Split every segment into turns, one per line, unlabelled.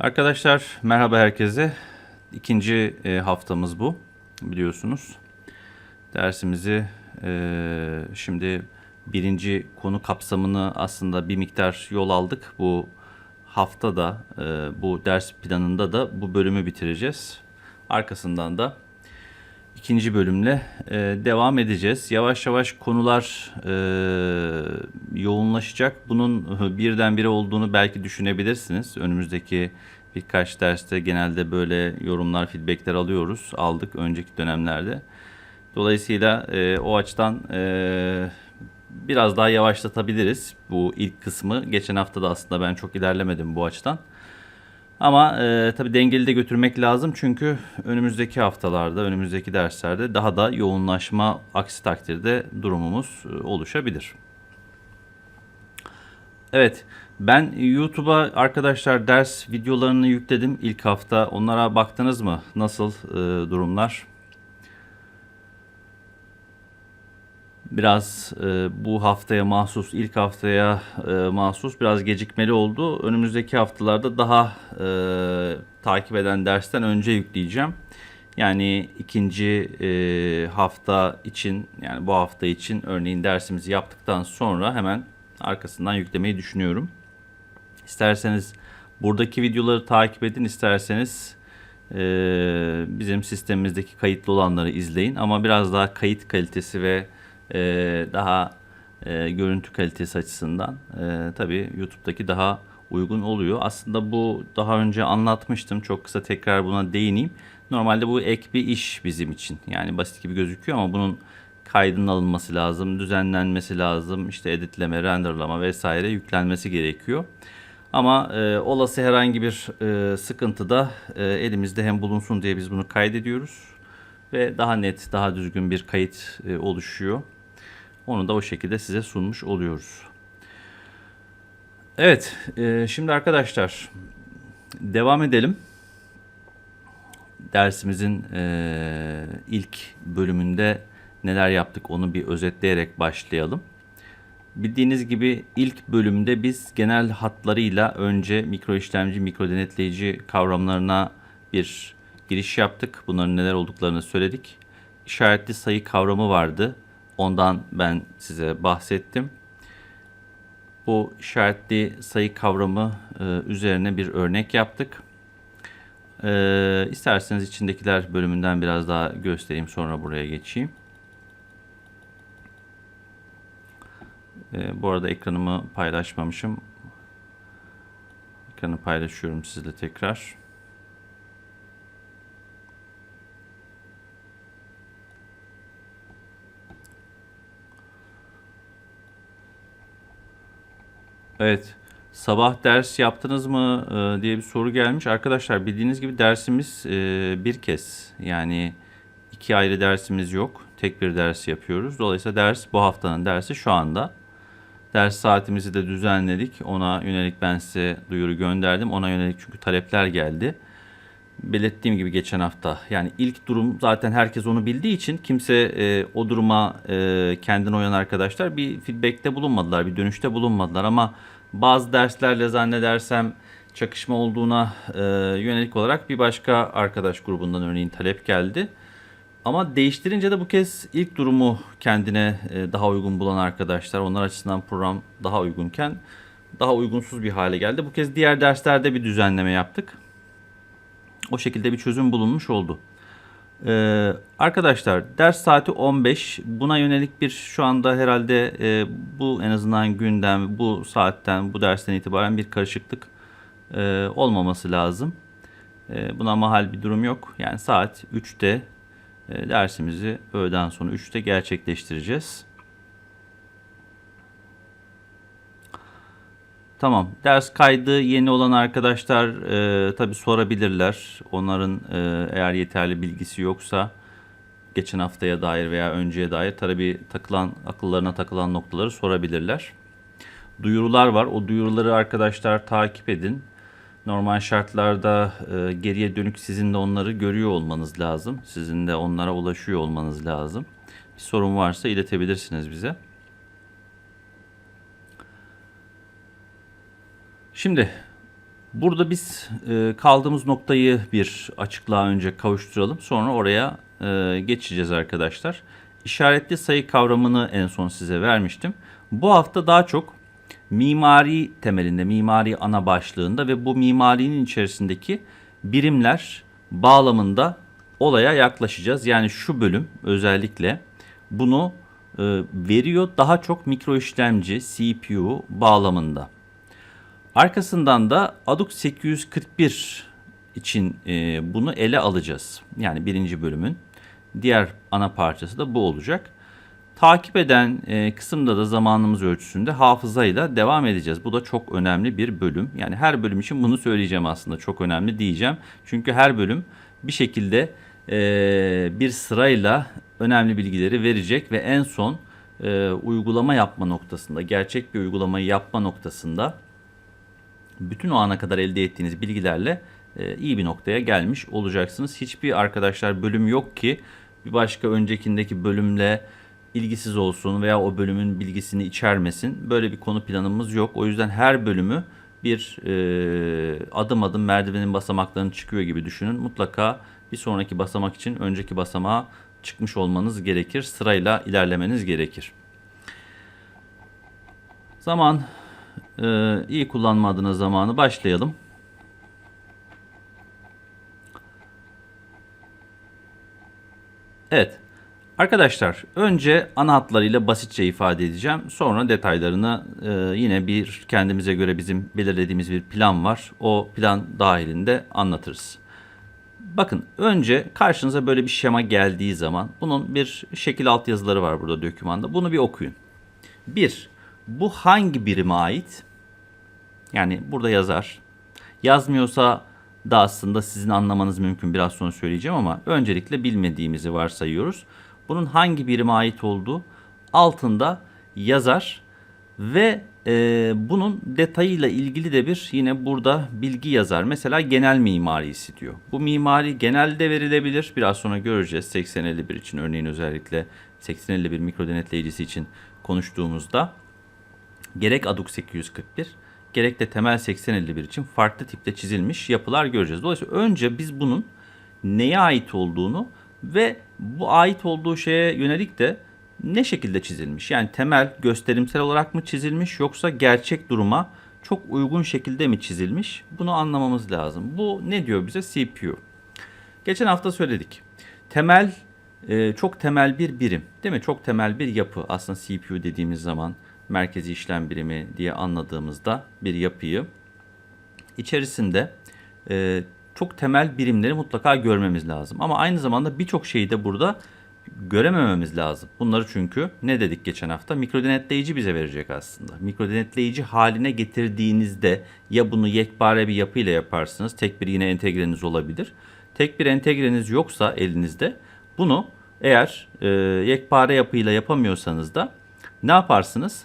Arkadaşlar merhaba herkese. İkinci e, haftamız bu biliyorsunuz. Dersimizi e, şimdi birinci konu kapsamını aslında bir miktar yol aldık. Bu hafta da e, bu ders planında da bu bölümü bitireceğiz. Arkasından da ikinci bölümle e, devam edeceğiz. Yavaş yavaş konular e, yoğunlaşacak. Bunun birdenbire olduğunu belki düşünebilirsiniz. Önümüzdeki birkaç derste genelde böyle yorumlar, feedbackler alıyoruz. Aldık önceki dönemlerde. Dolayısıyla e, o açıdan e, biraz daha yavaşlatabiliriz bu ilk kısmı. Geçen hafta da aslında ben çok ilerlemedim bu açıdan. Ama e, tabii dengeli de götürmek lazım çünkü önümüzdeki haftalarda, önümüzdeki derslerde daha da yoğunlaşma aksi takdirde durumumuz e, oluşabilir. Evet, ben YouTube'a arkadaşlar ders videolarını yükledim ilk hafta. Onlara baktınız mı? Nasıl e, durumlar? Biraz e, bu haftaya mahsus, ilk haftaya e, mahsus biraz gecikmeli oldu. Önümüzdeki haftalarda daha e, takip eden dersten önce yükleyeceğim. Yani ikinci e, hafta için, yani bu hafta için örneğin dersimizi yaptıktan sonra hemen arkasından yüklemeyi düşünüyorum. İsterseniz buradaki videoları takip edin, isterseniz e, bizim sistemimizdeki kayıtlı olanları izleyin. Ama biraz daha kayıt kalitesi ve e, daha e, görüntü kalitesi açısından e, tabii YouTube'daki daha uygun oluyor. Aslında bu daha önce anlatmıştım. Çok kısa tekrar buna değineyim. Normalde bu ek bir iş bizim için. Yani basit gibi gözüküyor ama bunun kaydının alınması lazım, düzenlenmesi lazım, işte editleme, renderlama vesaire yüklenmesi gerekiyor. Ama e, olası herhangi bir e, sıkıntıda e, elimizde hem bulunsun diye biz bunu kaydediyoruz ve daha net, daha düzgün bir kayıt e, oluşuyor. Onu da o şekilde size sunmuş oluyoruz. Evet, e, şimdi arkadaşlar devam edelim. Dersimizin e, ilk bölümünde neler yaptık onu bir özetleyerek başlayalım. Bildiğiniz gibi ilk bölümde biz genel hatlarıyla önce mikro işlemci, mikro denetleyici kavramlarına bir giriş yaptık. Bunların neler olduklarını söyledik. İşaretli sayı kavramı vardı. Ondan ben size bahsettim. Bu işaretli sayı kavramı e, üzerine bir örnek yaptık. E, isterseniz içindekiler bölümünden biraz daha göstereyim sonra buraya geçeyim. E, bu arada ekranımı paylaşmamışım. Ekranı paylaşıyorum sizle tekrar. Evet. Sabah ders yaptınız mı e, diye bir soru gelmiş. Arkadaşlar bildiğiniz gibi dersimiz e, bir kez. Yani iki ayrı dersimiz yok. Tek bir ders yapıyoruz. Dolayısıyla ders bu haftanın dersi şu anda. Ders saatimizi de düzenledik. Ona yönelik ben size duyuru gönderdim. Ona yönelik çünkü talepler geldi. Belirttiğim gibi geçen hafta. Yani ilk durum zaten herkes onu bildiği için kimse e, o duruma e, kendine uyan arkadaşlar bir feedbackte bulunmadılar, bir dönüşte bulunmadılar. Ama bazı derslerle zannedersem çakışma olduğuna e, yönelik olarak bir başka arkadaş grubundan örneğin talep geldi. Ama değiştirince de bu kez ilk durumu kendine e, daha uygun bulan arkadaşlar, onlar açısından program daha uygunken daha uygunsuz bir hale geldi. Bu kez diğer derslerde bir düzenleme yaptık. O şekilde bir çözüm bulunmuş oldu. Ee, arkadaşlar ders saati 15. Buna yönelik bir şu anda herhalde e, bu en azından gündem bu saatten bu dersten itibaren bir karışıklık e, olmaması lazım. E, buna mahal bir durum yok. Yani saat 3'te e, dersimizi öğleden sonra 3'te gerçekleştireceğiz. Tamam. Ders kaydı yeni olan arkadaşlar e, tabi sorabilirler. Onların e, eğer yeterli bilgisi yoksa geçen haftaya dair veya önceye dair tabi takılan akıllarına takılan noktaları sorabilirler. Duyurular var. O duyuruları arkadaşlar takip edin. Normal şartlarda e, geriye dönük sizin de onları görüyor olmanız lazım. Sizin de onlara ulaşıyor olmanız lazım. Bir sorun varsa iletebilirsiniz bize. Şimdi Burada biz e, kaldığımız noktayı bir açıklığa önce kavuşturalım. Sonra oraya e, geçeceğiz arkadaşlar. İşaretli sayı kavramını en son size vermiştim. Bu hafta daha çok mimari temelinde, mimari ana başlığında ve bu mimarinin içerisindeki birimler bağlamında olaya yaklaşacağız. Yani şu bölüm özellikle bunu e, veriyor daha çok mikro işlemci, CPU bağlamında. Arkasından da Adux 841 için e, bunu ele alacağız. Yani birinci bölümün diğer ana parçası da bu olacak. Takip eden e, kısımda da zamanımız ölçüsünde hafızayla devam edeceğiz. Bu da çok önemli bir bölüm. Yani her bölüm için bunu söyleyeceğim aslında çok önemli diyeceğim. Çünkü her bölüm bir şekilde e, bir sırayla önemli bilgileri verecek ve en son uygulama yapma noktasında, gerçek bir uygulamayı yapma noktasında bütün o ana kadar elde ettiğiniz bilgilerle e, iyi bir noktaya gelmiş olacaksınız. Hiçbir arkadaşlar bölüm yok ki bir başka öncekindeki bölümle ilgisiz olsun veya o bölümün bilgisini içermesin. Böyle bir konu planımız yok. O yüzden her bölümü bir e, adım adım merdivenin basamaklarını çıkıyor gibi düşünün. Mutlaka bir sonraki basamak için önceki basamağa çıkmış olmanız gerekir. Sırayla ilerlemeniz gerekir. Zaman e, iyi kullanma adına zamanı başlayalım. Evet. Arkadaşlar önce ana hatlarıyla basitçe ifade edeceğim. Sonra detaylarını e, yine bir kendimize göre bizim belirlediğimiz bir plan var. O plan dahilinde anlatırız. Bakın önce karşınıza böyle bir şema geldiği zaman bunun bir şekil altyazıları var burada dokümanda. Bunu bir okuyun. Bir, bu hangi birime ait? Yani burada yazar. Yazmıyorsa da aslında sizin anlamanız mümkün. Biraz sonra söyleyeceğim ama öncelikle bilmediğimizi varsayıyoruz. Bunun hangi birime ait olduğu altında yazar ve e, bunun detayıyla ilgili de bir yine burada bilgi yazar. Mesela genel mimarisi diyor. Bu mimari genelde verilebilir. Biraz sonra göreceğiz 8051 için örneğin özellikle 8051 mikro denetleyicisi için konuştuğumuzda gerek ADUK 841 gerek de temel 8051 için farklı tipte çizilmiş yapılar göreceğiz. Dolayısıyla önce biz bunun neye ait olduğunu ve bu ait olduğu şeye yönelik de ne şekilde çizilmiş? Yani temel gösterimsel olarak mı çizilmiş yoksa gerçek duruma çok uygun şekilde mi çizilmiş? Bunu anlamamız lazım. Bu ne diyor bize? CPU. Geçen hafta söyledik. Temel e, çok temel bir birim değil mi? Çok temel bir yapı aslında CPU dediğimiz zaman merkezi işlem birimi diye anladığımızda bir yapıyı içerisinde e, çok temel birimleri mutlaka görmemiz lazım. Ama aynı zamanda birçok şeyi de burada göremememiz lazım. Bunları çünkü ne dedik geçen hafta? Mikro denetleyici bize verecek aslında. Mikro denetleyici haline getirdiğinizde ya bunu yekpare bir yapıyla yaparsınız. Tek bir yine entegreniz olabilir. Tek bir entegreniz yoksa elinizde bunu eğer e, yekpare yapıyla yapamıyorsanız da ne yaparsınız?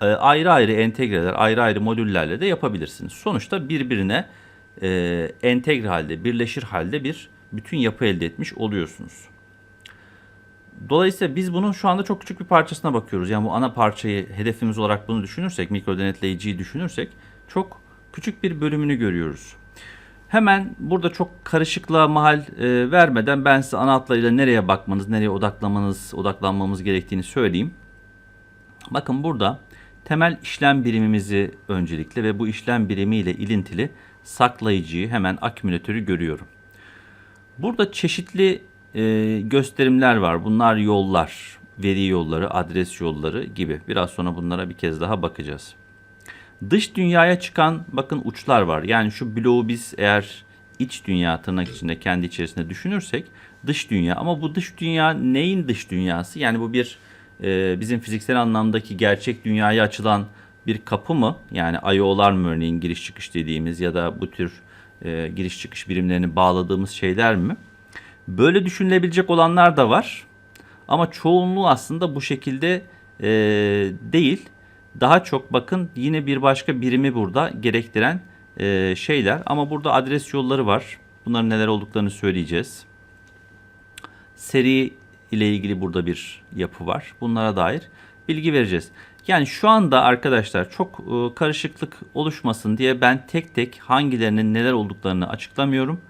E, ayrı ayrı entegreler, ayrı ayrı modüllerle de yapabilirsiniz. Sonuçta birbirine e, entegre halde, birleşir halde bir bütün yapı elde etmiş oluyorsunuz. Dolayısıyla biz bunun şu anda çok küçük bir parçasına bakıyoruz. Yani bu ana parçayı hedefimiz olarak bunu düşünürsek, mikro denetleyiciyi düşünürsek çok küçük bir bölümünü görüyoruz. Hemen burada çok karışıklığa mahal e, vermeden ben size ana hatlarıyla nereye bakmanız, nereye odaklamanız, odaklanmamız gerektiğini söyleyeyim. Bakın burada temel işlem birimimizi öncelikle ve bu işlem birimiyle ilintili saklayıcıyı hemen akümülatörü görüyorum. Burada çeşitli e, gösterimler var. Bunlar yollar, veri yolları, adres yolları gibi. Biraz sonra bunlara bir kez daha bakacağız. Dış dünyaya çıkan bakın uçlar var. Yani şu bloğu biz eğer iç dünya tırnak içinde kendi içerisinde düşünürsek dış dünya. Ama bu dış dünya neyin dış dünyası? Yani bu bir e, bizim fiziksel anlamdaki gerçek dünyaya açılan bir kapı mı? Yani IO'lar mı örneğin giriş çıkış dediğimiz ya da bu tür e, giriş çıkış birimlerini bağladığımız şeyler mi? Böyle düşünülebilecek olanlar da var. Ama çoğunluğu aslında bu şekilde e, değil. Daha çok bakın yine bir başka birimi burada gerektiren e, şeyler. Ama burada adres yolları var. Bunların neler olduklarını söyleyeceğiz. Seri ile ilgili burada bir yapı var. Bunlara dair bilgi vereceğiz. Yani şu anda arkadaşlar çok e, karışıklık oluşmasın diye ben tek tek hangilerinin neler olduklarını açıklamıyorum.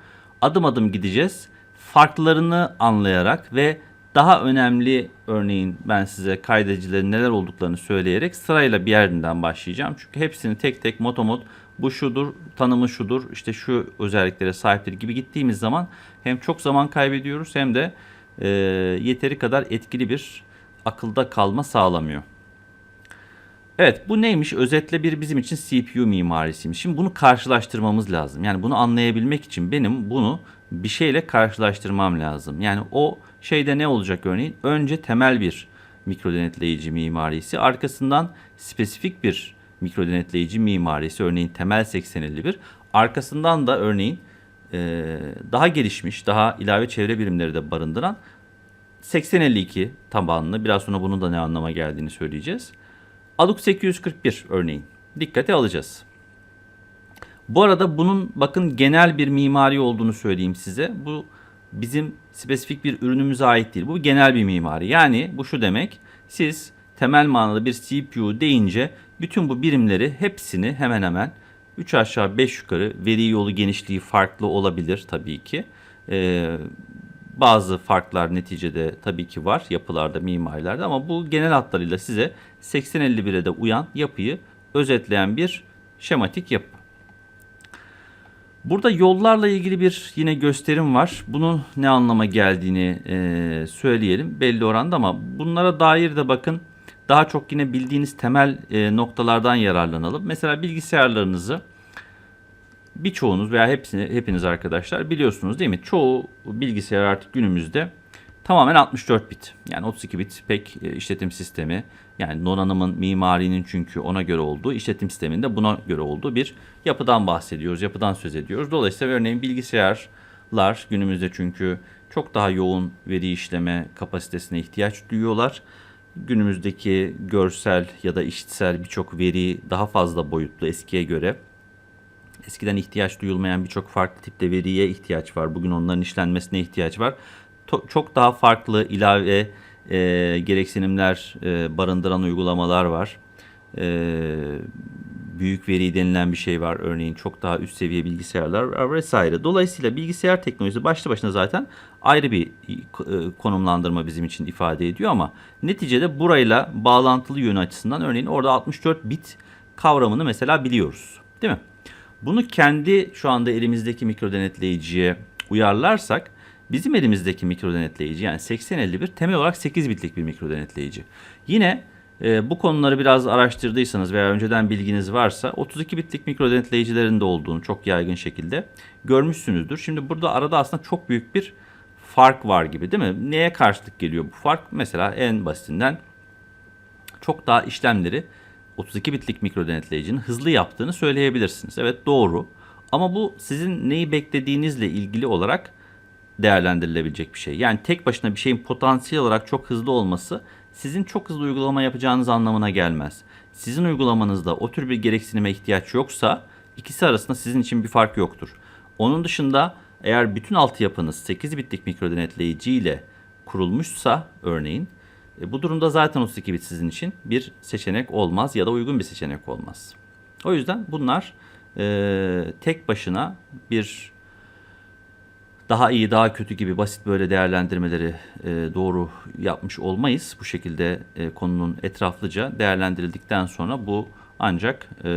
Adım adım gideceğiz. Farklarını anlayarak ve daha önemli örneğin ben size kaydedicilerin neler olduklarını söyleyerek sırayla bir yerinden başlayacağım. Çünkü hepsini tek tek motomot bu şudur, tanımı şudur, işte şu özelliklere sahiptir gibi gittiğimiz zaman hem çok zaman kaybediyoruz hem de e, yeteri kadar etkili bir akılda kalma sağlamıyor. Evet bu neymiş? Özetle bir bizim için CPU mimarisiymiş. Şimdi bunu karşılaştırmamız lazım. Yani bunu anlayabilmek için benim bunu bir şeyle karşılaştırmam lazım. Yani o şeyde ne olacak örneğin? Önce temel bir mikro denetleyici mimarisi, arkasından spesifik bir mikro denetleyici mimarisi, örneğin temel 8051, arkasından da örneğin e, daha gelişmiş, daha ilave çevre birimleri de barındıran 8052 tabanlı, biraz sonra bunun da ne anlama geldiğini söyleyeceğiz. Adux 841 örneğin. Dikkate alacağız. Bu arada bunun bakın genel bir mimari olduğunu söyleyeyim size. Bu bizim spesifik bir ürünümüze ait değil. Bu genel bir mimari. Yani bu şu demek. Siz temel manada bir CPU deyince bütün bu birimleri hepsini hemen hemen 3 aşağı 5 yukarı veri yolu genişliği farklı olabilir tabii ki. Ee, bazı farklar neticede tabii ki var yapılarda, mimarilerde ama bu genel hatlarıyla size 8051'e de uyan yapıyı özetleyen bir şematik yapı. Burada yollarla ilgili bir yine gösterim var. Bunun ne anlama geldiğini e, söyleyelim belli oranda ama bunlara dair de bakın daha çok yine bildiğiniz temel e, noktalardan yararlanalım. Mesela bilgisayarlarınızı birçoğunuz veya hepsini hepiniz arkadaşlar biliyorsunuz değil mi? Çoğu bilgisayar artık günümüzde tamamen 64 bit. Yani 32 bit pek e, işletim sistemi. Yani donanımın mimarinin çünkü ona göre olduğu, işletim sisteminde buna göre olduğu bir yapıdan bahsediyoruz. Yapıdan söz ediyoruz. Dolayısıyla örneğin bilgisayarlar günümüzde çünkü çok daha yoğun veri işleme kapasitesine ihtiyaç duyuyorlar. Günümüzdeki görsel ya da işitsel birçok veri daha fazla boyutlu eskiye göre. Eskiden ihtiyaç duyulmayan birçok farklı tipte veriye ihtiyaç var. Bugün onların işlenmesine ihtiyaç var. Çok daha farklı ilave e, gereksinimler e, barındıran uygulamalar var. E, büyük veri denilen bir şey var. Örneğin çok daha üst seviye bilgisayarlar vesaire. Dolayısıyla bilgisayar teknolojisi başlı başına zaten ayrı bir e, konumlandırma bizim için ifade ediyor ama neticede burayla bağlantılı yönü açısından örneğin orada 64 bit kavramını mesela biliyoruz. Değil mi? Bunu kendi şu anda elimizdeki mikro denetleyiciye uyarlarsak bizim elimizdeki mikro denetleyici yani 8051 temel olarak 8 bitlik bir mikro denetleyici. Yine e, bu konuları biraz araştırdıysanız veya önceden bilginiz varsa 32 bitlik mikro denetleyicilerin de olduğunu çok yaygın şekilde görmüşsünüzdür. Şimdi burada arada aslında çok büyük bir fark var gibi değil mi? Neye karşılık geliyor bu fark? Mesela en basitinden çok daha işlemleri 32 bitlik mikro denetleyicinin hızlı yaptığını söyleyebilirsiniz. Evet doğru. Ama bu sizin neyi beklediğinizle ilgili olarak değerlendirilebilecek bir şey. Yani tek başına bir şeyin potansiyel olarak çok hızlı olması sizin çok hızlı uygulama yapacağınız anlamına gelmez. Sizin uygulamanızda o tür bir gereksinime ihtiyaç yoksa ikisi arasında sizin için bir fark yoktur. Onun dışında eğer bütün altyapınız 8 bitlik mikro denetleyici ile kurulmuşsa örneğin e, bu durumda zaten 32 bit sizin için bir seçenek olmaz ya da uygun bir seçenek olmaz. O yüzden bunlar e, tek başına bir daha iyi, daha kötü gibi basit böyle değerlendirmeleri e, doğru yapmış olmayız. Bu şekilde e, konunun etraflıca değerlendirildikten sonra bu ancak e,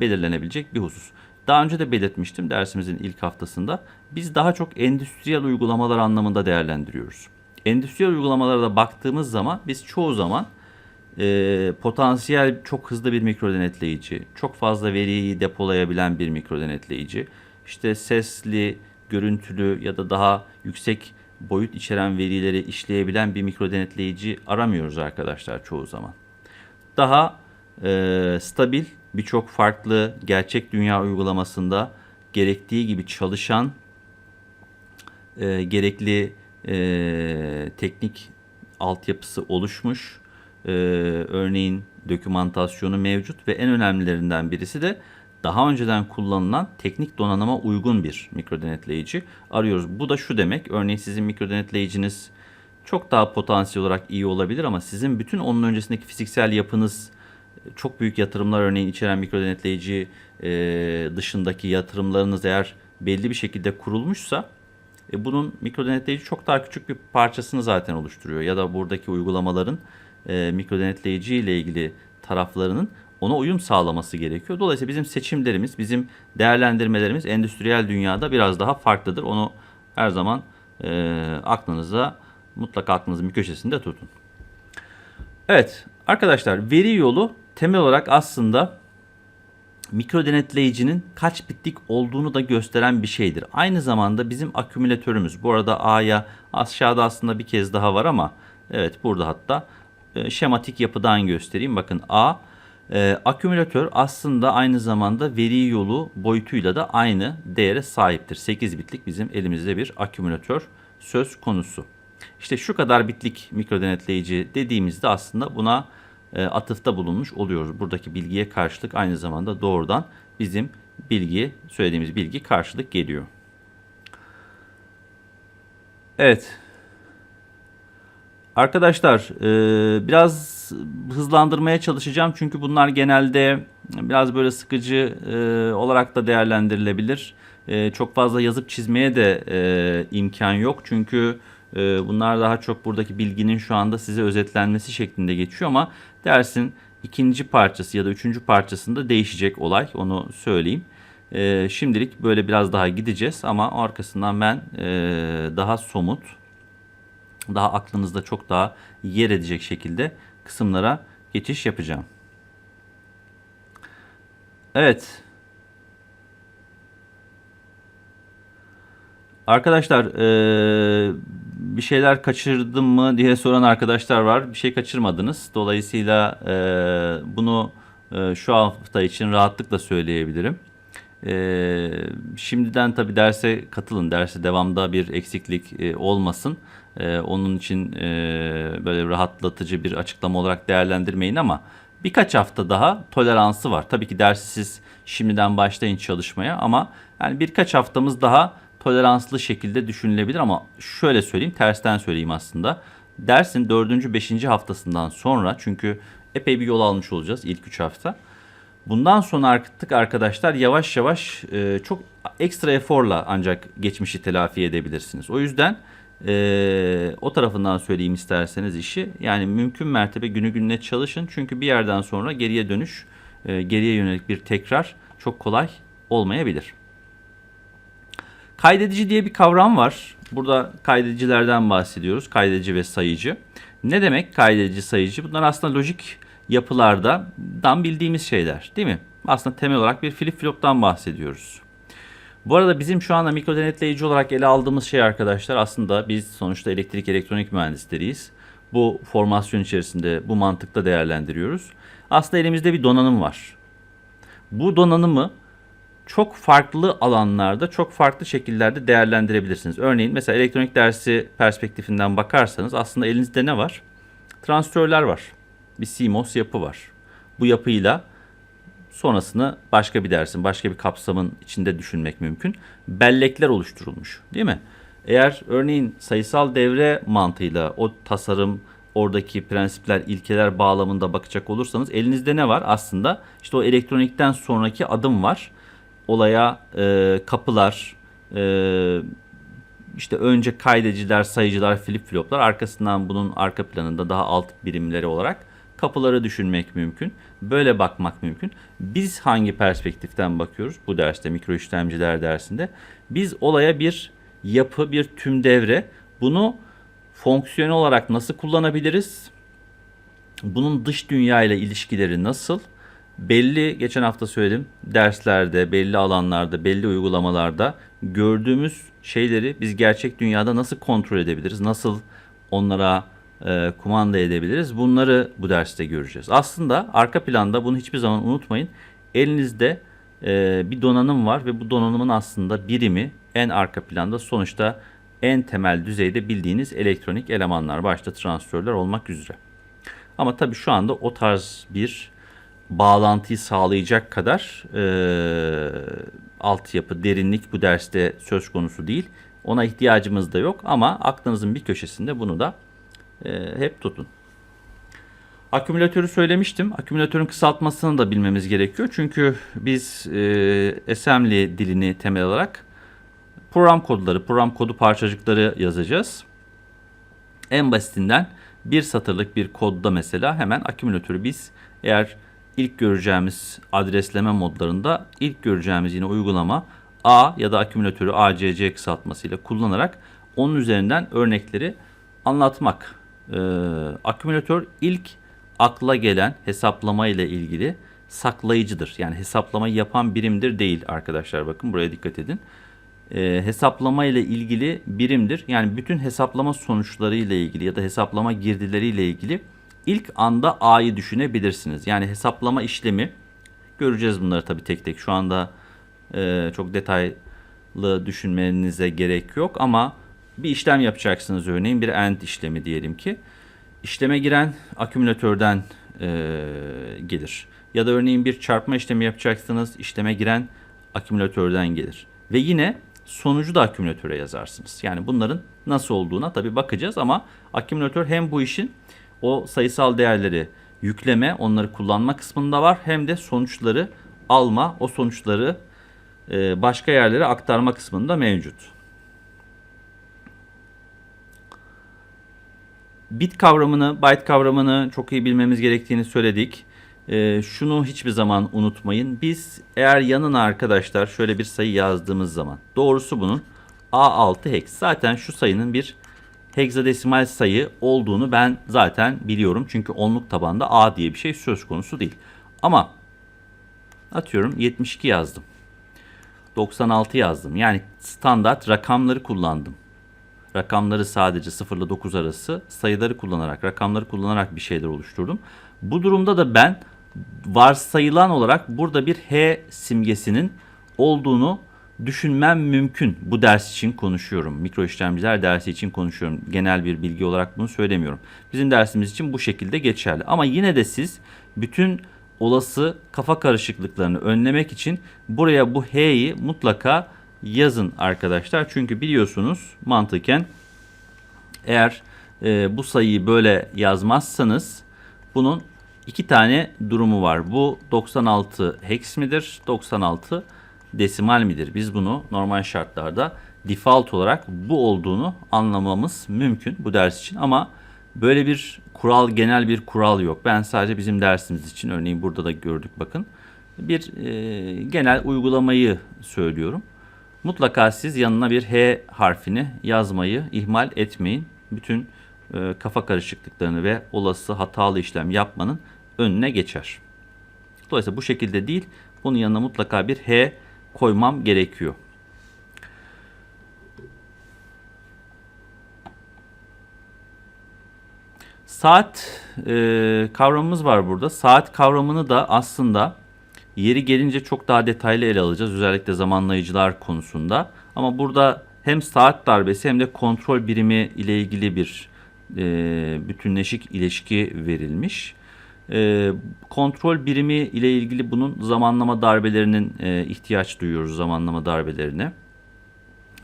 belirlenebilecek bir husus. Daha önce de belirtmiştim dersimizin ilk haftasında. Biz daha çok endüstriyel uygulamalar anlamında değerlendiriyoruz. Endüstriyel uygulamalara da baktığımız zaman biz çoğu zaman e, potansiyel çok hızlı bir mikro denetleyici, çok fazla veriyi depolayabilen bir mikro denetleyici, işte sesli, görüntülü ya da daha yüksek boyut içeren verileri işleyebilen bir mikro denetleyici aramıyoruz arkadaşlar çoğu zaman. Daha e, stabil birçok farklı gerçek dünya uygulamasında gerektiği gibi çalışan e, gerekli e, teknik altyapısı oluşmuş. E, örneğin dokümantasyonu mevcut ve en önemlilerinden birisi de daha önceden kullanılan teknik donanıma uygun bir mikro denetleyici arıyoruz. Bu da şu demek. Örneğin sizin mikro denetleyiciniz çok daha potansiyel olarak iyi olabilir ama sizin bütün onun öncesindeki fiziksel yapınız çok büyük yatırımlar örneğin içeren mikro denetleyici e, dışındaki yatırımlarınız eğer belli bir şekilde kurulmuşsa e, bunun mikro denetleyici çok daha küçük bir parçasını zaten oluşturuyor. Ya da buradaki uygulamaların e, mikro denetleyici ile ilgili taraflarının ona uyum sağlaması gerekiyor. Dolayısıyla bizim seçimlerimiz, bizim değerlendirmelerimiz endüstriyel dünyada biraz daha farklıdır. Onu her zaman e, aklınıza, mutlaka aklınızın bir köşesinde tutun. Evet arkadaşlar veri yolu temel olarak aslında mikro denetleyicinin kaç bitlik olduğunu da gösteren bir şeydir. Aynı zamanda bizim akümülatörümüz. Bu arada A'ya aşağıda aslında bir kez daha var ama evet burada hatta e, şematik yapıdan göstereyim. Bakın A e, akümülatör aslında aynı zamanda veri yolu boyutuyla da aynı değere sahiptir. 8 bitlik bizim elimizde bir akümülatör söz konusu. İşte şu kadar bitlik mikro denetleyici dediğimizde aslında buna e, atıfta bulunmuş oluyoruz. Buradaki bilgiye karşılık aynı zamanda doğrudan bizim bilgi, söylediğimiz bilgi karşılık geliyor. Evet. Arkadaşlar e, biraz hızlandırmaya çalışacağım çünkü bunlar genelde biraz böyle sıkıcı e, olarak da değerlendirilebilir. E, çok fazla yazıp çizmeye de e, imkan yok çünkü bunlar daha çok buradaki bilginin şu anda size özetlenmesi şeklinde geçiyor ama dersin ikinci parçası ya da üçüncü parçasında değişecek olay onu söyleyeyim. E, şimdilik böyle biraz daha gideceğiz ama arkasından ben e, daha somut daha aklınızda çok daha yer edecek şekilde kısımlara geçiş yapacağım. Evet. Arkadaşlar e, bir şeyler kaçırdım mı diye soran arkadaşlar var. Bir şey kaçırmadınız. Dolayısıyla e, bunu e, şu hafta için rahatlıkla söyleyebilirim. E, şimdiden tabii derse katılın. Derse devamda bir eksiklik e, olmasın. E, onun için e, böyle rahatlatıcı bir açıklama olarak değerlendirmeyin ama birkaç hafta daha toleransı var. Tabii ki dersi siz şimdiden başlayın çalışmaya ama yani birkaç haftamız daha toleranslı şekilde düşünülebilir ama şöyle söyleyeyim tersten söyleyeyim aslında. Dersin 4. 5. haftasından sonra çünkü epey bir yol almış olacağız ilk 3 hafta. Bundan sonra artık arkadaşlar yavaş yavaş e, çok ekstra eforla ancak geçmişi telafi edebilirsiniz. O yüzden e, o tarafından söyleyeyim isterseniz işi. Yani mümkün mertebe günü gününe çalışın. Çünkü bir yerden sonra geriye dönüş, e, geriye yönelik bir tekrar çok kolay olmayabilir. Kaydedici diye bir kavram var. Burada kaydedicilerden bahsediyoruz. Kaydedici ve sayıcı. Ne demek kaydedici sayıcı? Bunlar aslında lojik yapılardan bildiğimiz şeyler değil mi? Aslında temel olarak bir flip flop'tan bahsediyoruz. Bu arada bizim şu anda mikro denetleyici olarak ele aldığımız şey arkadaşlar aslında biz sonuçta elektrik elektronik mühendisleriyiz. Bu formasyon içerisinde bu mantıkta değerlendiriyoruz. Aslında elimizde bir donanım var. Bu donanımı çok farklı alanlarda, çok farklı şekillerde değerlendirebilirsiniz. Örneğin mesela elektronik dersi perspektifinden bakarsanız aslında elinizde ne var? Transistörler var. Bir CMOS yapı var. Bu yapıyla sonrasını başka bir dersin, başka bir kapsamın içinde düşünmek mümkün. Bellekler oluşturulmuş değil mi? Eğer örneğin sayısal devre mantığıyla o tasarım, oradaki prensipler, ilkeler bağlamında bakacak olursanız elinizde ne var? Aslında işte o elektronikten sonraki adım var. Olaya e, kapılar, e, işte önce kaydediciler, sayıcılar, flip floplar, arkasından bunun arka planında daha alt birimleri olarak kapıları düşünmek mümkün. Böyle bakmak mümkün. Biz hangi perspektiften bakıyoruz bu derste mikro işlemciler dersinde? Biz olaya bir yapı, bir tüm devre bunu fonksiyonel olarak nasıl kullanabiliriz? Bunun dış dünya ile ilişkileri nasıl? Belli geçen hafta söyledim derslerde, belli alanlarda, belli uygulamalarda gördüğümüz şeyleri biz gerçek dünyada nasıl kontrol edebiliriz? Nasıl onlara e, kumanda edebiliriz. Bunları bu derste göreceğiz. Aslında arka planda bunu hiçbir zaman unutmayın. Elinizde e, bir donanım var ve bu donanımın aslında birimi en arka planda sonuçta en temel düzeyde bildiğiniz elektronik elemanlar başta transistörler olmak üzere. Ama tabii şu anda o tarz bir bağlantıyı sağlayacak kadar e, altyapı, derinlik bu derste söz konusu değil. Ona ihtiyacımız da yok ama aklınızın bir köşesinde bunu da e, hep tutun. Akümülatörü söylemiştim. Akümülatörün kısaltmasını da bilmemiz gerekiyor. Çünkü biz e, assembly dilini temel alarak program kodları, program kodu parçacıkları yazacağız. En basitinden bir satırlık bir kodda mesela hemen akümülatörü biz eğer ilk göreceğimiz adresleme modlarında ilk göreceğimiz yine uygulama A ya da akümülatörü ACC kısaltmasıyla kullanarak onun üzerinden örnekleri anlatmak. Ee, akümülatör ilk akla gelen hesaplama ile ilgili saklayıcıdır. Yani hesaplamayı yapan birimdir değil arkadaşlar. Bakın buraya dikkat edin. Ee, hesaplama ile ilgili birimdir. Yani bütün hesaplama sonuçları ile ilgili ya da hesaplama girdileri ile ilgili ilk anda A'yı düşünebilirsiniz. Yani hesaplama işlemi göreceğiz bunları tabii tek tek. Şu anda e, çok detaylı düşünmenize gerek yok ama bir işlem yapacaksınız örneğin bir AND işlemi diyelim ki. İşleme giren akümülatörden e, gelir. Ya da örneğin bir çarpma işlemi yapacaksınız. işleme giren akümülatörden gelir. Ve yine sonucu da akümülatöre yazarsınız. Yani bunların nasıl olduğuna tabii bakacağız ama akümülatör hem bu işin o sayısal değerleri yükleme, onları kullanma kısmında var. Hem de sonuçları alma, o sonuçları e, başka yerlere aktarma kısmında mevcut. Bit kavramını, byte kavramını çok iyi bilmemiz gerektiğini söyledik. E, şunu hiçbir zaman unutmayın. Biz eğer yanına arkadaşlar şöyle bir sayı yazdığımız zaman doğrusu bunun A6 hex. Zaten şu sayının bir hexadesimal sayı olduğunu ben zaten biliyorum. Çünkü onluk tabanda A diye bir şey söz konusu değil. Ama atıyorum 72 yazdım. 96 yazdım. Yani standart rakamları kullandım. Rakamları sadece 0 ile 9 arası sayıları kullanarak, rakamları kullanarak bir şeyler oluşturdum. Bu durumda da ben varsayılan olarak burada bir H simgesinin olduğunu düşünmem mümkün. Bu ders için konuşuyorum. Mikro işlemciler dersi için konuşuyorum. Genel bir bilgi olarak bunu söylemiyorum. Bizim dersimiz için bu şekilde geçerli. Ama yine de siz bütün olası kafa karışıklıklarını önlemek için buraya bu H'yi mutlaka yazın arkadaşlar. Çünkü biliyorsunuz mantıken eğer e, bu sayıyı böyle yazmazsanız bunun iki tane durumu var. Bu 96 hex midir? 96 desimal midir? Biz bunu normal şartlarda default olarak bu olduğunu anlamamız mümkün bu ders için ama böyle bir kural genel bir kural yok. Ben sadece bizim dersimiz için örneğin burada da gördük bakın bir e, genel uygulamayı söylüyorum. Mutlaka siz yanına bir H harfini yazmayı ihmal etmeyin. Bütün e, kafa karışıklıklarını ve olası hatalı işlem yapmanın önüne geçer. Dolayısıyla bu şekilde değil, bunun yanına mutlaka bir H koymam gerekiyor. Saat e, kavramımız var burada. Saat kavramını da aslında yeri gelince çok daha detaylı ele alacağız. Özellikle zamanlayıcılar konusunda. Ama burada hem saat darbesi hem de kontrol birimi ile ilgili bir e, bütünleşik ilişki verilmiş. E, kontrol birimi ile ilgili bunun zamanlama darbelerinin e, ihtiyaç duyuyoruz zamanlama darbelerine.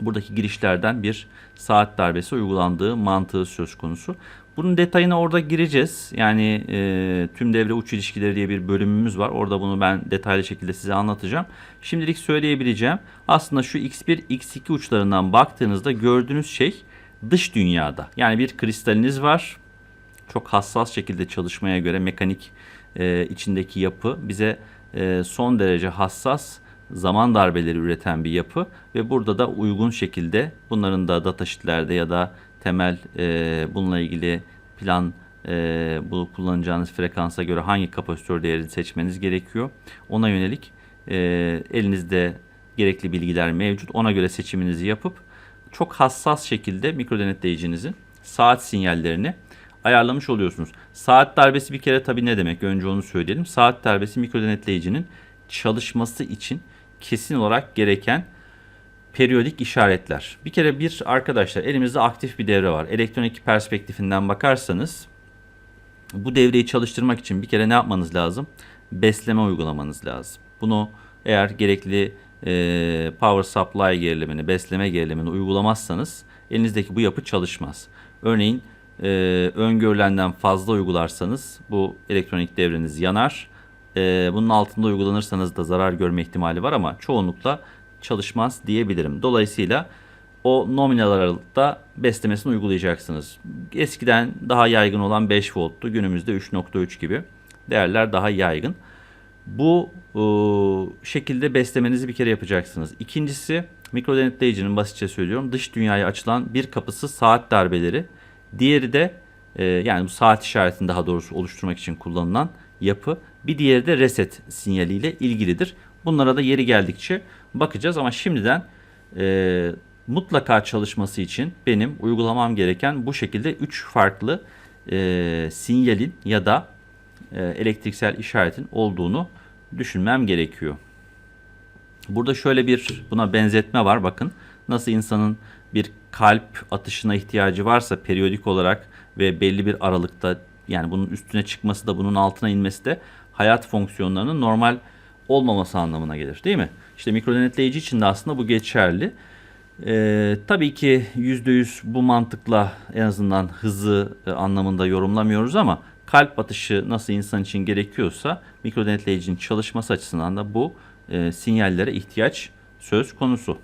Buradaki girişlerden bir saat darbesi uygulandığı mantığı söz konusu. Bunun detayına orada gireceğiz. Yani e, tüm devre uç ilişkileri diye bir bölümümüz var. Orada bunu ben detaylı şekilde size anlatacağım. Şimdilik söyleyebileceğim. Aslında şu x1, x2 uçlarından baktığınızda gördüğünüz şey dış dünyada. Yani bir kristaliniz var. Çok hassas şekilde çalışmaya göre mekanik e, içindeki yapı bize e, son derece hassas zaman darbeleri üreten bir yapı ve burada da uygun şekilde bunların da datasheetlerde ya da temel e, bununla ilgili plan e, bu kullanacağınız frekansa göre hangi kapasitör değerini seçmeniz gerekiyor. Ona yönelik e, elinizde gerekli bilgiler mevcut. Ona göre seçiminizi yapıp çok hassas şekilde mikro denetleyicinizin saat sinyallerini ayarlamış oluyorsunuz. Saat darbesi bir kere tabii ne demek? Önce onu söyleyelim. Saat darbesi mikro denetleyicinin çalışması için kesin olarak gereken periyodik işaretler. Bir kere bir arkadaşlar elimizde aktif bir devre var. Elektronik perspektifinden bakarsanız bu devreyi çalıştırmak için bir kere ne yapmanız lazım? Besleme uygulamanız lazım. Bunu eğer gerekli e, power supply gerilimini, besleme gerilimini uygulamazsanız elinizdeki bu yapı çalışmaz. Örneğin e, öngörülenden fazla uygularsanız bu elektronik devreniz yanar. E, bunun altında uygulanırsanız da zarar görme ihtimali var ama çoğunlukla çalışmaz diyebilirim. Dolayısıyla o nominal aralıkta beslemesini uygulayacaksınız. Eskiden daha yaygın olan 5 volttu. Günümüzde 3.3 gibi değerler daha yaygın. Bu e, şekilde beslemenizi bir kere yapacaksınız. İkincisi mikro denetleyicinin basitçe söylüyorum dış dünyaya açılan bir kapısı saat darbeleri. Diğeri de e, yani bu saat işaretini daha doğrusu oluşturmak için kullanılan yapı. Bir diğeri de reset sinyaliyle ilgilidir. Bunlara da yeri geldikçe bakacağız ama şimdiden e, mutlaka çalışması için benim uygulamam gereken bu şekilde 3 farklı e, sinyalin ya da e, elektriksel işaretin olduğunu düşünmem gerekiyor. Burada şöyle bir buna benzetme var bakın. Nasıl insanın bir kalp atışına ihtiyacı varsa periyodik olarak ve belli bir aralıkta yani bunun üstüne çıkması da bunun altına inmesi de hayat fonksiyonlarının normal olmaması anlamına gelir değil mi? İşte mikro denetleyici için de aslında bu geçerli. Ee, tabii ki %100 bu mantıkla en azından hızı e, anlamında yorumlamıyoruz ama kalp atışı nasıl insan için gerekiyorsa mikro denetleyicinin çalışması açısından da bu e, sinyallere ihtiyaç söz konusu.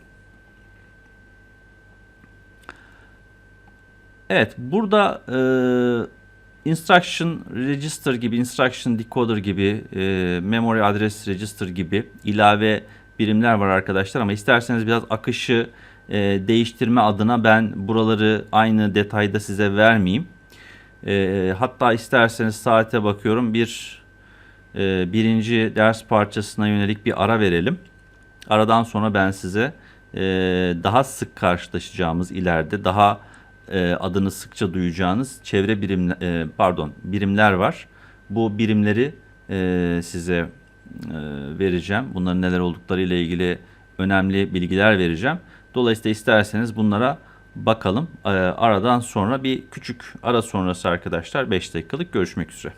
Evet burada e, instruction register gibi, instruction decoder gibi, e, memory address register gibi ilave birimler var arkadaşlar ama isterseniz biraz akışı e, değiştirme adına ben buraları aynı detayda size vermeyeyim. E, hatta isterseniz saate bakıyorum bir e, birinci ders parçasına yönelik bir ara verelim. Aradan sonra ben size e, daha sık karşılaşacağımız ileride daha e, adını sıkça duyacağınız çevre birim e, pardon birimler var. Bu birimleri e, size e, vereceğim. Bunların neler oldukları ile ilgili önemli bilgiler vereceğim. Dolayısıyla isterseniz bunlara bakalım. E, aradan sonra bir küçük ara sonrası arkadaşlar 5 dakikalık görüşmek üzere.